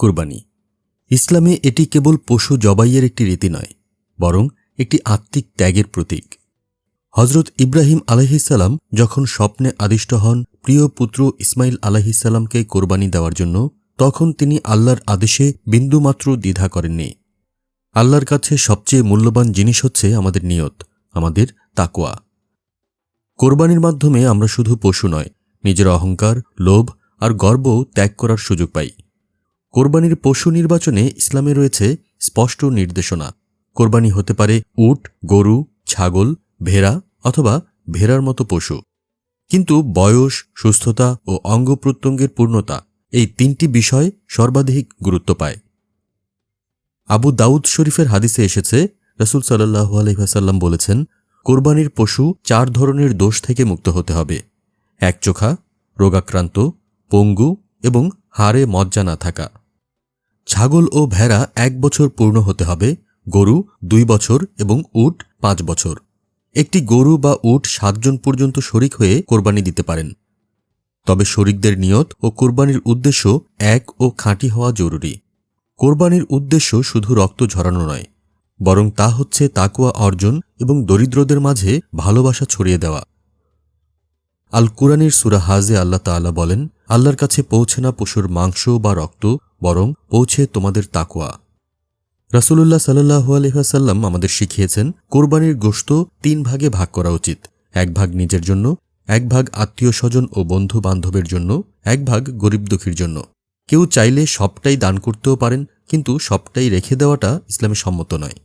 কুরবানি। ইসলামে এটি কেবল পশু জবাইয়ের একটি রীতি নয়, বরং একটি আত্মিক ত্যাগের প্রতীক। হজরত ইব্রাহিম আলহিসাল্লাম যখন স্বপ্নে আদিষ্ট হন প্রিয় পুত্র ইসমাইল আলহিসাল্লামকে কোরবানি দেওয়ার জন্য, তখন তিনি আল্লাহর আদেশে বিন্দুমাত্র দ্বিধা করেননি। আল্লাহর কাছে সবচেয়ে মূল্যবান জিনিস হচ্ছে আমাদের নিয়ত, আমাদের তাকোয়া কোরবানির মাধ্যমে আমরা শুধু পশু নয়, নিজের অহংকার, লোভ আর গর্ব ত্যাগ করার সুযোগ পাই। কোরবানির পশু নির্বাচনে ইসলামে রয়েছে স্পষ্ট নির্দেশনা। কোরবানি হতে পারে উট, গরু, ছাগল, ভেড়া অথবা ভেড়ার মতো পশু। কিন্তু বয়স, সুস্থতা ও অঙ্গ প্রত্যঙ্গের পূর্ণতা এই তিনটি বিষয় সর্বাধিক গুরুত্ব পায়। আবু দাউদ শরীফের হাদিসে এসেছে, রসুল সাল্লাহু আলহিহাসাল্লাম বলেছেন, কোরবানির পশু চার ধরনের দোষ থেকে মুক্ত হতে হবে। একচোখা রোগাক্রান্ত, পঙ্গু এবং হাড়ে মজ্জা না থাকা। ছাগল ও ভেড়া এক বছর পূর্ণ হতে হবে, গরু দুই বছর এবং উট পাঁচ বছর। একটি গরু বা উট সাতজন পর্যন্ত শরিক হয়ে কোরবানি দিতে পারেন। তবে শরিকদের নিয়ত ও কোরবানির উদ্দেশ্য এক ও খাঁটি হওয়া জরুরি। কোরবানির উদ্দেশ্য শুধু রক্ত ঝরানো নয়, বরং তা হচ্ছে তাকুয়া অর্জন এবং দরিদ্রদের মাঝে ভালোবাসা ছড়িয়ে দেওয়া। আল কুরআনের সুরা হাজে আল্লাহ তাআলা বলেন, আল্লাহর কাছে পৌঁছে না পশুর মাংস বা রক্ত বরং পৌঁছে তোমাদের তাকুয়া রাসূলুল্লাহ সাল্লাহু আলহাসাল্লাম আমাদের শিখিয়েছেন, কোরবানির গোশত তিন ভাগে ভাগ করা উচিত। এক ভাগ নিজের জন্য, এক ভাগ আত্মীয় স্বজন ও বন্ধু বান্ধবের জন্য, এক ভাগ গরিব দুঃখীর জন্য। কেউ চাইলে সবটাই দান করতেও পারেন, কিন্তু সবটাই রেখে দেওয়াটা ইসলামে সম্মত নয়।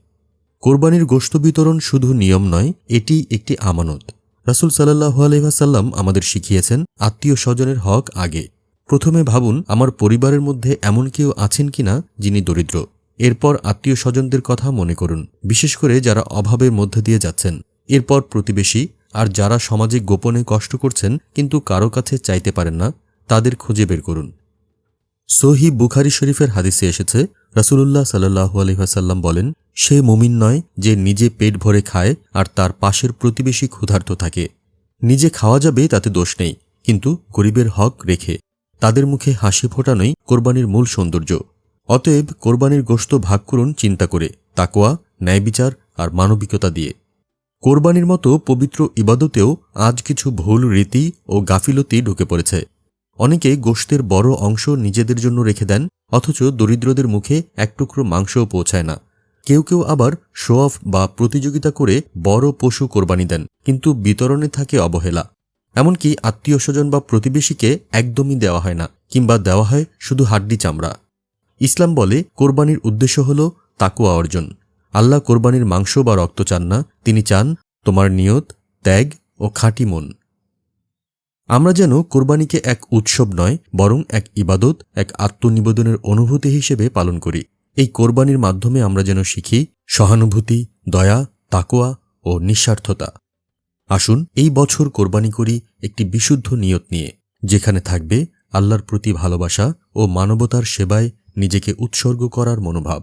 কোরবানির গোশত বিতরণ শুধু নিয়ম নয়, এটি একটি আমানত। রাসুল সাল্লাহু আলহাসাল্লাম আমাদের শিখিয়েছেন আত্মীয় স্বজনের হক আগে। প্রথমে ভাবুন, আমার পরিবারের মধ্যে এমন কেউ আছেন কিনা যিনি দরিদ্র। এরপর আত্মীয় স্বজনদের কথা মনে করুন, বিশেষ করে যারা অভাবের মধ্যে দিয়ে যাচ্ছেন। এরপর প্রতিবেশী, আর যারা সমাজে গোপনে কষ্ট করছেন কিন্তু কারও কাছে চাইতে পারেন না, তাদের খুঁজে বের করুন। সহি বুখারি শরীফের হাদিসে এসেছে, রাসুলুল্লাহ সাল্লাহু আলহাসাল্লাম বলেন, সে মুমিন নয় যে নিজে পেট ভরে খায় আর তার পাশের প্রতিবেশী ক্ষুধার্ত থাকে। নিজে খাওয়া যাবে তাতে দোষ নেই, কিন্তু গরিবের হক রেখে। তাদের মুখে হাসি ফোটানোই কোরবানির মূল সৌন্দর্য। অতএব কোরবানির গোশত ভাগ করুন চিন্তা করে তাকোয়া ন্যায়বিচার আর মানবিকতা দিয়ে। কোরবানির মতো পবিত্র ইবাদতেও আজ কিছু ভুল রীতি ও গাফিলতি ঢুকে পড়েছে। অনেকে গোশতের বড় অংশ নিজেদের জন্য রেখে দেন, অথচ দরিদ্রদের মুখে এক টুকরো মাংসও পৌঁছায় না। কেউ কেউ আবার শো অফ বা প্রতিযোগিতা করে বড় পশু কোরবানি দেন, কিন্তু বিতরণে থাকে অবহেলা। এমনকি আত্মীয় স্বজন বা প্রতিবেশীকে একদমই দেওয়া হয় না, কিংবা দেওয়া হয় শুধু হাড্ডি চামড়া। ইসলাম বলে, কোরবানির উদ্দেশ্য হল তাকুয়া অর্জন। আল্লাহ কোরবানির মাংস বা রক্ত চান না, তিনি চান তোমার নিয়ত, ত্যাগ ও খাঁটি মন। আমরা যেন কোরবানিকে এক উৎসব নয়, বরং এক ইবাদত, এক আত্মনিবেদনের অনুভূতি হিসেবে পালন করি। এই কোরবানির মাধ্যমে আমরা যেন শিখি সহানুভূতি, দয়া তাকোয়া ও নিঃস্বার্থতা। আসুন এই বছর কোরবানি করি একটি বিশুদ্ধ নিয়ত নিয়ে, যেখানে থাকবে আল্লাহর প্রতি ভালোবাসা ও মানবতার সেবায় নিজেকে উৎসর্গ করার মনোভাব।